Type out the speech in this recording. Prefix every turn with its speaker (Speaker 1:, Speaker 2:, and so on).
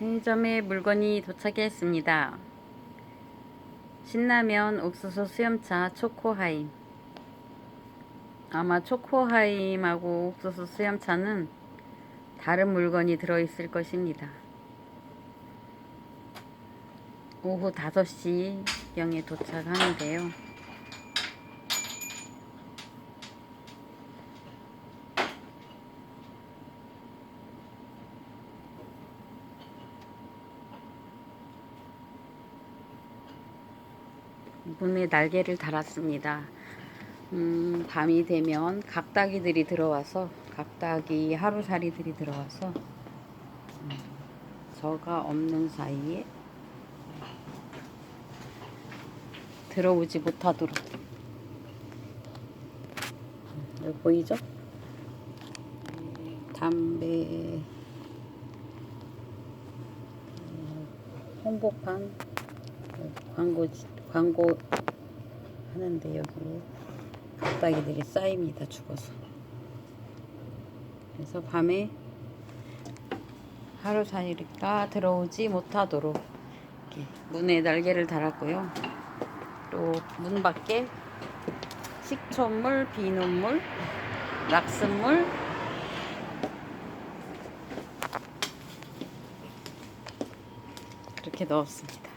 Speaker 1: 편의점에 물건이 도착했습니다. 신라면, 옥수수 수염차, 초코하임. 아마 초코하임하고 옥수수 수염차는 다른 물건이 들어있을 것입니다. 오후 5시경에 도착하는데요. 문에 날개를 달았습니다. 음, 밤이 되면 각닭이들이 들어와서 각닭이 하루살이들이 들어와서 음, 저가 없는 사이에 들어오지 못하도록 음, 여기 보이죠? 담배 어, 홍보판 어, 광고 광고 하는데 여기 각닭이들이 쌓입니다 죽어서. 그래서 밤에 하루 살이니까 들어오지 못하도록 이렇게 문에 날개를 달았고요. 또 문 밖에 식초물, 비눗물, 락스물 그렇게 넣었습니다